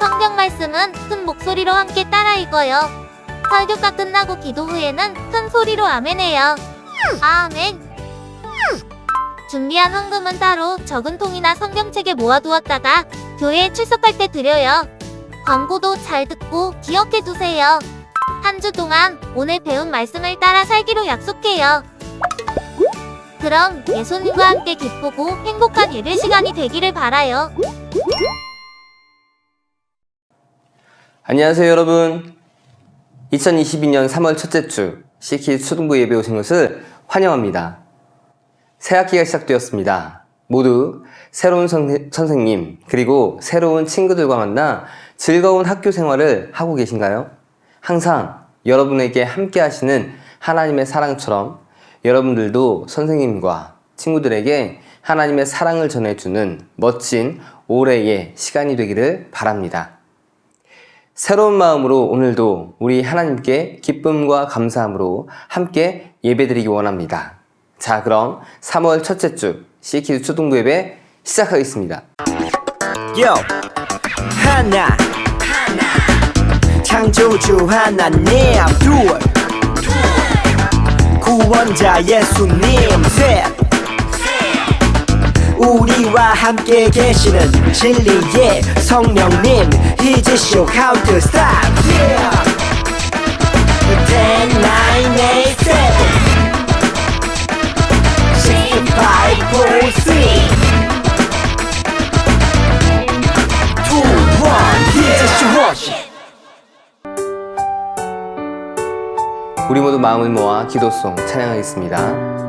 성경 말씀은 큰 목소리로 함께 따라 읽어요. 설교가 끝나고 기도 후에는 큰 소리로 아멘해요. 아멘. 준비한 헌금은 따로 적은 통이나 성경책에 모아두었다가 교회에 출석할 때 드려요. 광고도 잘 듣고 기억해 두세요. 한 주 동안 오늘 배운 말씀을 따라 살기로 약속해요. 그럼 예수님과 함께 기쁘고 행복한 예배 시간이 되기를 바라요. 안녕하세요 여러분 2022년 3월 첫째 주 CK 초등부 예배 오신 것을 환영합니다 새 학기가 시작되었습니다 모두 새로운 선, 선생님 그리고 새로운 친구들과 만나 즐거운 학교 생활을 하고 계신가요? 항상 여러분에게 함께 하시는 하나님의 사랑처럼 여러분들도 선생님과 친구들에게 하나님의 사랑을 전해주는 멋진 올해의 시간이 되기를 바랍니다. 새로운 마음으로 오늘도 우리 하나님께 기쁨과 감사함으로 함께 예배드리기 원합니다. 자, 그럼 3월 첫째 주 CKD 초등부 예배 시작하겠습니다. 요 하나. 창조주 하나님. 둘 구원자 예수님. 셋 우리와 함께 계시는 진리의 성령님 이지쇼 카운트 스탑 우리 모두 마음을 모아 기도송 찬양하겠습니다.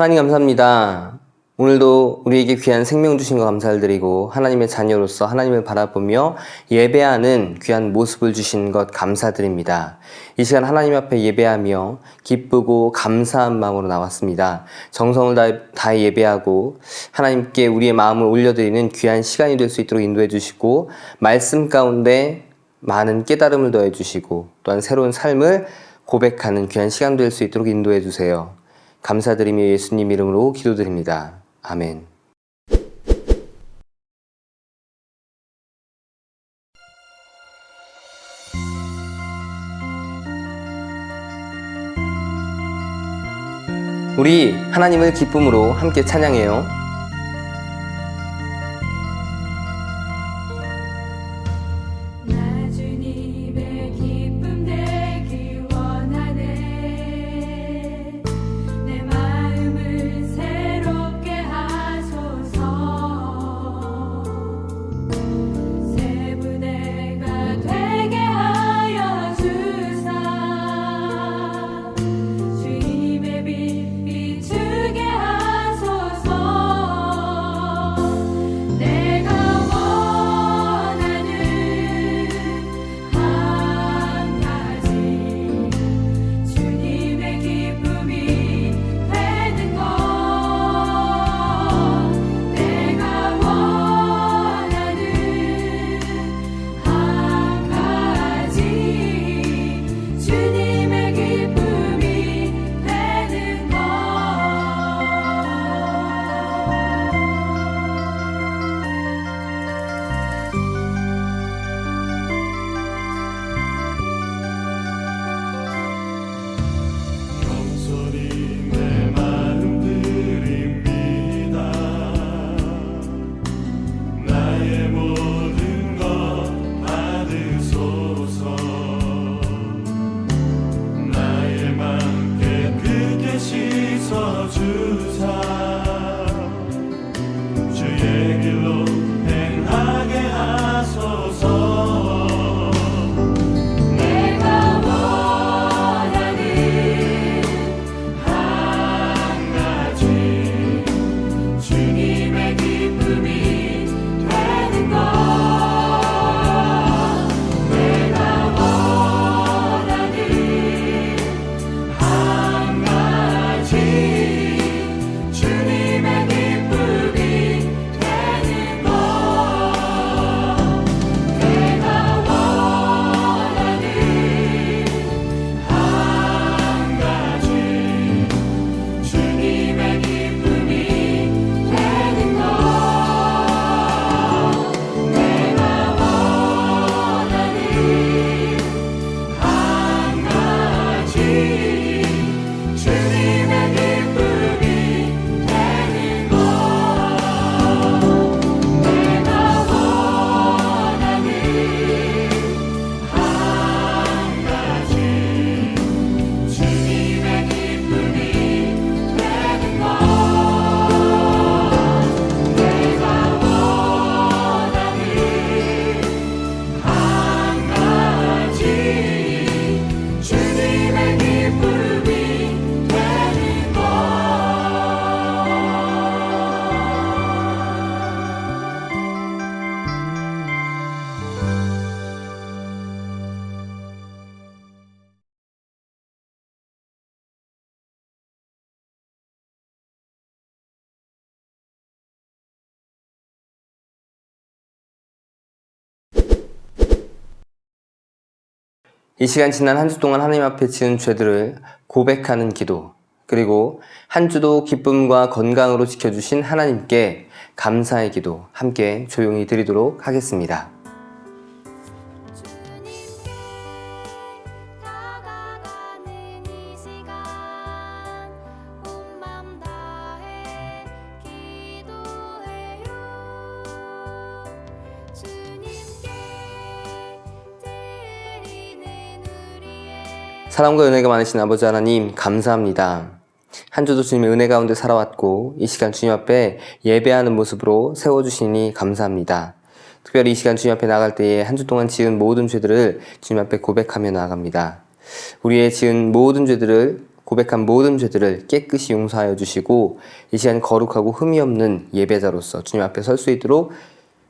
하나님 감사합니다. 오늘도 우리에게 귀한 생명 주신 거 감사를 드리고 하나님의 자녀로서 하나님을 바라보며 예배하는 귀한 모습을 주신 것 감사드립니다. 이 시간 하나님 앞에 예배하며 기쁘고 감사한 마음으로 나왔습니다. 정성을 다해, 다해 예배하고 하나님께 우리의 마음을 올려드리는 귀한 시간이 될 수 있도록 인도해 주시고 말씀 가운데 많은 깨달음을 더해 주시고 또한 새로운 삶을 고백하는 귀한 시간 될 수 있도록 인도해 주세요. 감사드리며 예수님 이름으로 기도드립니다. 아멘. 우리 하나님을 기쁨으로 함께 찬양해요. 이 시간 지난 한 주 동안 하나님 앞에 지은 죄들을 고백하는 기도, 그리고 한 주도 기쁨과 건강으로 지켜주신 하나님께 감사의 기도 함께 조용히 드리도록 하겠습니다. 사랑과 은혜가 많으신 아버지 하나님 감사합니다. 한 주도 주님의 은혜 가운데 살아왔고 이 시간 주님 앞에 예배하는 모습으로 세워주시니 감사합니다. 특별히 이 시간 주님 앞에 나갈 때에 한 주 동안 지은 모든 죄들을 주님 앞에 고백하며 나아갑니다. 우리의 지은 모든 죄들을 고백한 모든 죄들을 깨끗이 용서하여 주시고 이 시간 거룩하고 흠이 없는 예배자로서 주님 앞에 설 수 있도록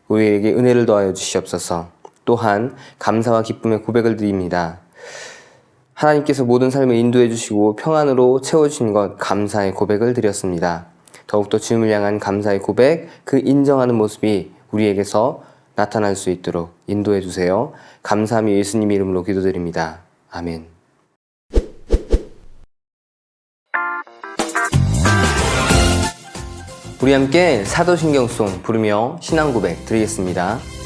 우리에게 은혜를 더하여 주시옵소서. 또한 감사와 기쁨의 고백을 드립니다. 하나님께서 모든 삶을 인도해 주시고 평안으로 채워주신 것 감사의 고백을 드렸습니다. 더욱더 주님을 향한 감사의 고백, 그 인정하는 모습이 우리에게서 나타날 수 있도록 인도해 주세요. 감사함이 예수님 이름으로 기도드립니다. 아멘. 우리 함께 사도신경 송 부르며 신앙 고백 드리겠습니다.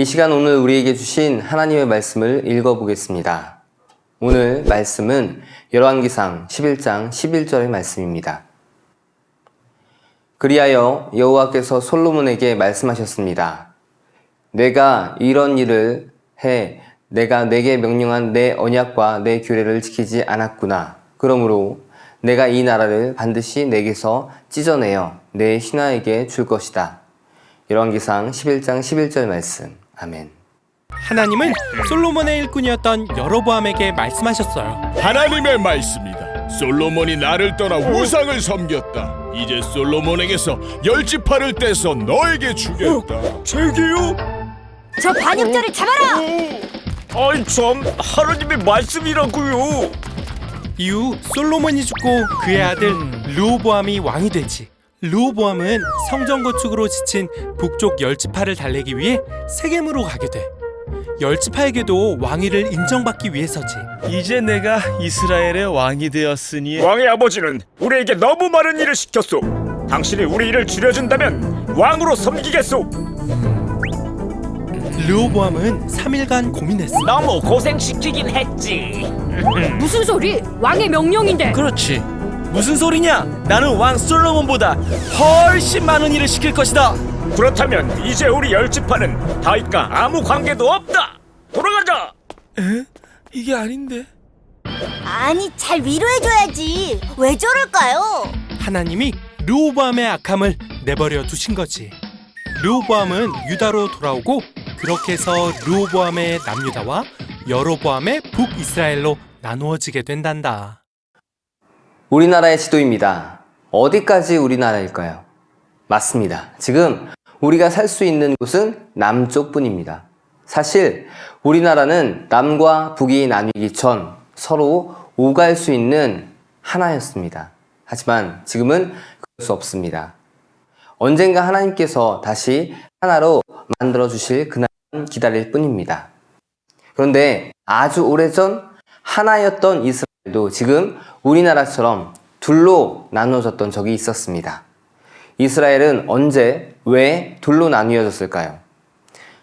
이 시간 오늘 우리에게 주신 하나님의 말씀을 읽어보겠습니다. 오늘 말씀은 열왕기상 11장 11절의 말씀입니다. 그리하여 여호와께서 솔로몬에게 말씀하셨습니다. 내가 이런 일을 해 내가 내게 명령한 내 언약과 내 규례를 지키지 않았구나. 그러므로 내가 이 나라를 반드시 내게서 찢어내어 내 신하에게 줄 것이다. 열왕기상 11장 11절 말씀. 아멘. 하나님은 솔로몬의 일꾼이었던 여로보암에게 말씀하셨어요. 하나님의 말씀이다. 솔로몬이 나를 떠나 우상을 섬겼다. 이제 솔로몬에게서 열 지파를 떼서 너에게 주겠다. 제게요? 저 반역자를 잡아라! 아이 참 하나님의 말씀이라고요. 이후 솔로몬이 죽고 그의 아들 르호보암이 왕이 되지. 르호보암은 성전 건축으로 지친 북쪽 열지파를 달래기 위해 세겜으로 가게 돼. 열지파에게도 왕위를 인정받기 위해서지. 이제 내가 이스라엘의 왕이 되었으니 왕의 아버지는 우리에게 너무 많은 일을 시켰소. 당신이 우리 일을 줄여준다면 왕으로 섬기겠소. 르호보암은 3일간 고민했어. 너무 고생시키긴 했지. 무슨 소리? 왕의 명령인데. 그렇지 무슨 소리냐 나는 왕 솔로몬보다 훨씬 많은 일을 시킬 것이다 그렇다면 이제 우리 열 지파는 다윗과 아무 관계도 없다. 돌아가자. 이게 아닌데 아니 잘 위로해줘야지. 왜 저럴까요? 하나님이 르호보암의 악함을 내버려 두신 거지. 르호보암은 유다로 돌아오고 그렇게 해서 르호보암의 남유다와 여로보암의 북이스라엘로 나누어지게 된단다. 우리나라의 지도입니다. 어디까지 우리나라일까요? 맞습니다. 지금 우리가 살 수 있는 곳은 남쪽뿐입니다. 사실 우리나라는 남과 북이 나뉘기 전 서로 오갈 수 있는 하나였습니다. 하지만 지금은 그럴 수 없습니다. 언젠가 하나님께서 다시 하나로 만들어 주실 그날 기다릴 뿐입니다. 그런데 아주 오래전 하나였던 이스라엘 도 지금 우리나라처럼 둘로 나누어졌던 적이 있었습니다. 이스라엘은 언제, 왜 둘로 나뉘어졌을까요?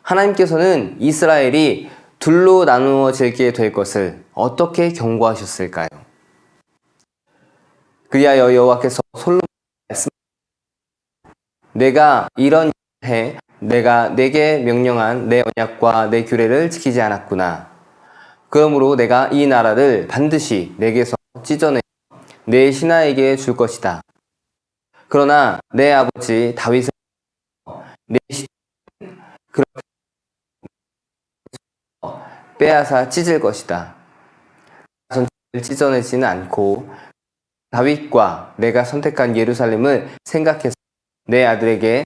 하나님께서는 이스라엘이 둘로 나누어지게 될 것을 어떻게 경고하셨을까요? 그리하여 여호와께서 솔로몬 말씀 내가 이런 해 내가 내게 명령한 내 언약과 내 규례를 지키지 않았구나. 그러므로 내가 이 나라를 반드시 내게서 찢어내 내 신하에게 줄 것이다. 그러나 내 아버지 다윗은 내 신, 그렇게 빼앗아 찢을 것이다. 전체를 찢어내지는 않고 다윗과 내가 선택한 예루살렘을 생각해서 내 아들에게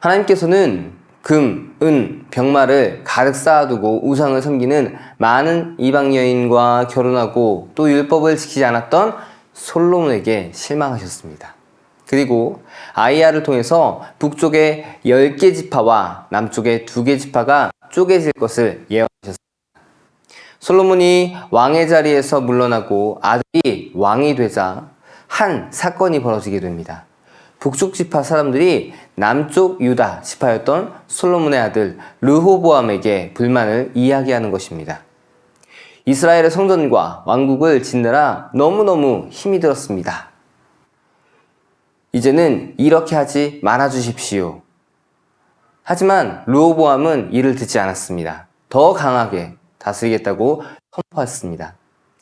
하나님께서는 금, 은, 병마를 가득 쌓아두고 우상을 섬기는 많은 이방 여인과 결혼하고 또 율법을 지키지 않았던 솔로몬에게 실망하셨습니다. 그리고 아이야를 통해서 북쪽의 10개 지파와 남쪽의 2개 지파가 쪼개질 것을 예언하셨습니다. 솔로몬이 왕의 자리에서 물러나고 아들이 왕이 되자 한 사건이 벌어지게 됩니다. 북쪽 지파 사람들이 남쪽 유다 지파였던 솔로몬의 아들 르호보암에게 불만을 이야기하는 것입니다. 이스라엘의 성전과 왕국을 짓느라 너무너무 힘이 들었습니다. 이제는 이렇게 하지 말아 주십시오. 하지만 르호보암은 이를 듣지 않았습니다. 더 강하게 다스리겠다고 선포했습니다.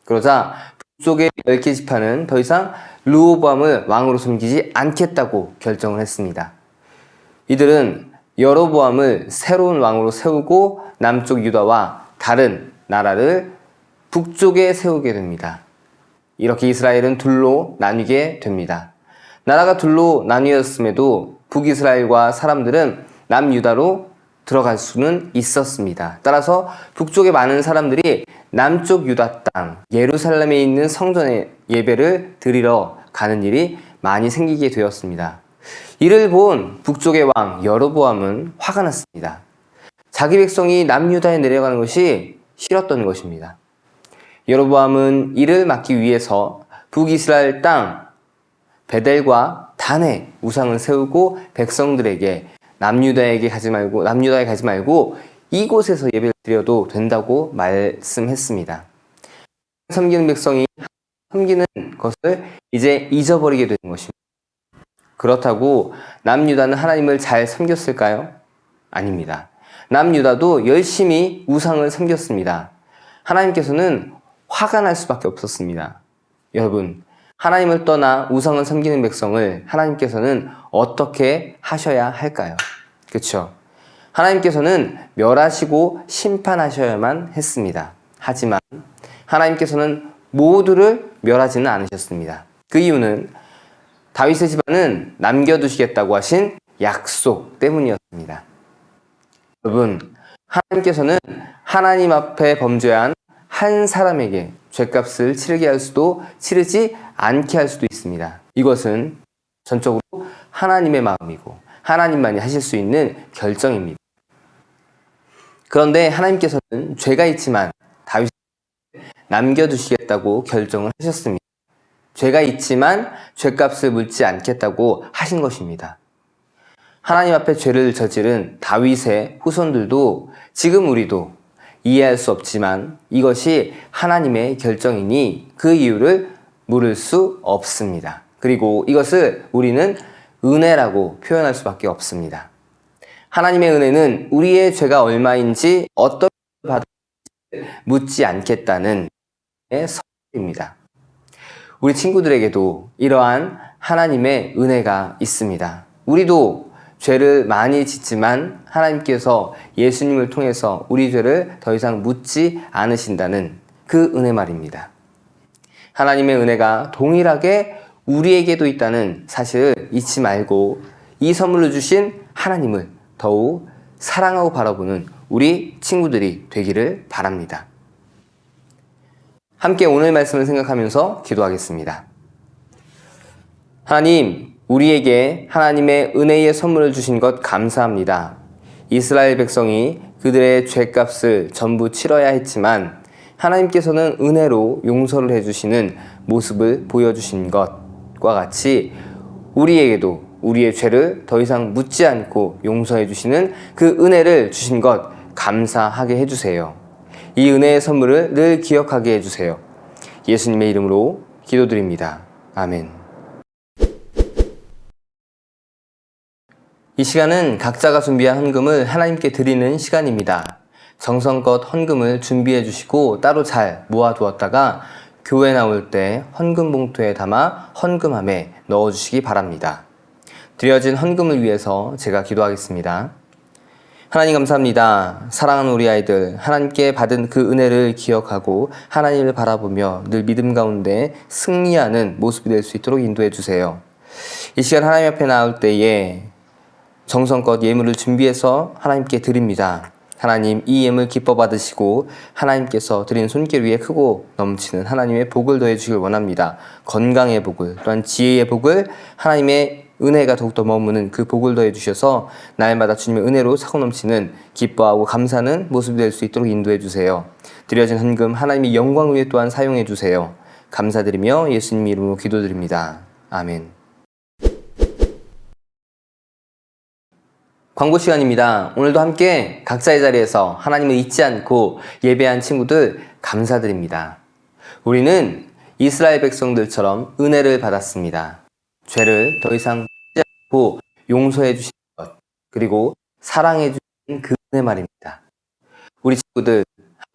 그러자 북쪽의 10개 지파는 더 이상 르호보암을 왕으로 섬기지 않겠다고 결정을 했습니다. 이들은 여로보암을 새로운 왕으로 세우고 남쪽 유다와 다른 나라를 북쪽에 세우게 됩니다. 이렇게 이스라엘은 둘로 나뉘게 됩니다. 나라가 둘로 나뉘었음에도 북이스라엘과 사람들은 남유다로 들어갈 수는 있었습니다. 따라서 북쪽의 많은 사람들이 남쪽 유다 땅 예루살렘에 있는 성전에 예배를 드리러 가는 일이 많이 생기게 되었습니다. 이를 본 북쪽의 왕 여로보암은 화가 났습니다. 자기 백성이 남유다에 내려가는 것이 싫었던 것입니다. 여로보암은 이를 막기 위해서 북이스라엘 땅 베델과 다 반의 우상을 세우고 백성들에게 남유다에게 가지 말고 남유다에 가지 말고 이곳에서 예배를 드려도 된다고 말씀했습니다. 섬기는 백성이 섬기는 것을 이제 잊어버리게 되는 것입니다. 그렇다고 남유다는 하나님을 잘 섬겼을까요? 아닙니다. 남유다도 열심히 우상을 섬겼습니다. 하나님께서는 화가 날 수밖에 없었습니다. 여러분, 하나님을 떠나 우상을 섬기는 백성을 하나님께서는 어떻게 하셔야 할까요? 그렇죠? 하나님께서는 멸하시고 심판하셔야만 했습니다. 하지만 하나님께서는 모두를 멸하지는 않으셨습니다. 그 이유는 다윗의 집안은 남겨두시겠다고 하신 약속 때문이었습니다. 여러분, 하나님께서는 하나님 앞에 범죄한 한 사람에게 죄값을 치르게 할 수도 치르지 않게 할 수도 있습니다. 이것은 전적으로 하나님의 마음이고 하나님만이 하실 수 있는 결정입니다. 그런데 하나님께서는 죄가 있지만 다윗을 남겨두시겠다고 결정을 하셨습니다. 죄가 있지만 죄값을 묻지 않겠다고 하신 것입니다. 하나님 앞에 죄를 저지른 다윗의 후손들도 지금 우리도 이해할 수 없지만 이것이 하나님의 결정이니 그 이유를 물을 수 없습니다. 그리고 이것을 우리는 은혜라고 표현할 수밖에 없습니다. 하나님의 은혜는 우리의 죄가 얼마인지 어떤 받을 묻지 않겠다는 선입니다. 우리 친구들에게도 이러한 하나님의 은혜가 있습니다. 우리도 죄를 많이 짓지만 하나님께서 예수님을 통해서 우리 죄를 더 이상 묻지 않으신다는 그 은혜 말입니다. 하나님의 은혜가 동일하게 우리에게도 있다는 사실을 잊지 말고 이 선물로 주신 하나님을 더욱 사랑하고 바라보는 우리 친구들이 되기를 바랍니다. 함께 오늘 말씀을 생각하면서 기도하겠습니다. 하나님, 우리에게 하나님의 은혜의 선물을 주신 것 감사합니다. 이스라엘 백성이 그들의 죄값을 전부 치러야 했지만 하나님께서는 은혜로 용서를 해주시는 모습을 보여주신 것과 같이 우리에게도 우리의 죄를 더 이상 묻지 않고 용서해 주시는 그 은혜를 주신 것 감사하게 해주세요. 이 은혜의 선물을 늘 기억하게 해주세요. 예수님의 이름으로 기도드립니다. 아멘. 이 시간은 각자가 준비한 헌금을 하나님께 드리는 시간입니다. 정성껏 헌금을 준비해 주시고 따로 잘 모아두었다가 교회 나올 때 헌금 봉투에 담아 헌금함에 넣어 주시기 바랍니다. 드려진 헌금을 위해서 제가 기도하겠습니다. 하나님 감사합니다. 사랑하는 우리 아이들, 하나님께 받은 그 은혜를 기억하고 하나님을 바라보며 늘 믿음 가운데 승리하는 모습이 될 수 있도록 인도해 주세요. 이 시간 하나님 앞에 나올 때에 정성껏 예물을 준비해서 하나님께 드립니다. 하나님 이 예물 기뻐 받으시고 하나님께서 드린 손길 위에 크고 넘치는 하나님의 복을 더해 주길 원합니다. 건강의 복을 또한 지혜의 복을 하나님의 은혜가 더욱더 머무는 그 복을 더해 주셔서 날마다 주님의 은혜로 차고 넘치는 기뻐하고 감사하는 모습이 될 수 있도록 인도해 주세요. 드려진 헌금 하나님의 영광 위에 또한 사용해 주세요. 감사드리며 예수님 이름으로 기도드립니다. 아멘. 광고 시간입니다. 오늘도 함께 각자의 자리에서 하나님을 잊지 않고 예배한 친구들 감사드립니다. 우리는 이스라엘 백성들처럼 은혜를 받았습니다. 죄를 더 이상 묻지 않고 용서해 주신 것, 그리고 사랑해 주신 그 은혜 말입니다. 우리 친구들,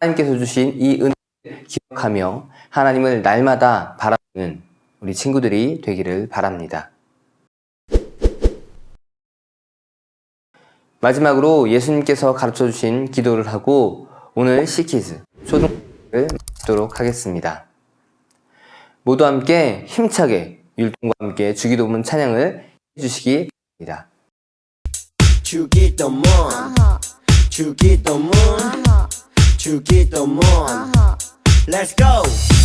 하나님께서 주신 이 은혜를 기억하며 하나님을 날마다 바라보는 우리 친구들이 되기를 바랍니다. 마지막으로 예수님께서 가르쳐 주신 기도를 하고 오늘 시키즈 초등을 마치도록 하겠습니다. 모두 함께 힘차게 율동과 함께 주기도문 찬양을 해주시기 바랍니다. 주기도문 주기도문 주기도문 Let's go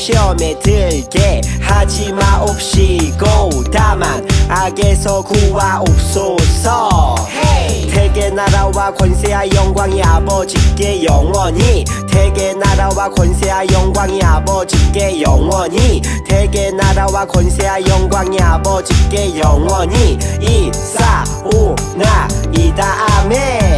시험에 들게 하지 마옵시고 다만 악에서 구하옵소서. 대개 나라와 권세와 영광이 아버지께 영원히. 대개 나라와 권세와 영광이 아버지께 영원히. 대개 나라와 권세와 영광이 아버지께 영원히. 이사오나이다. 아멘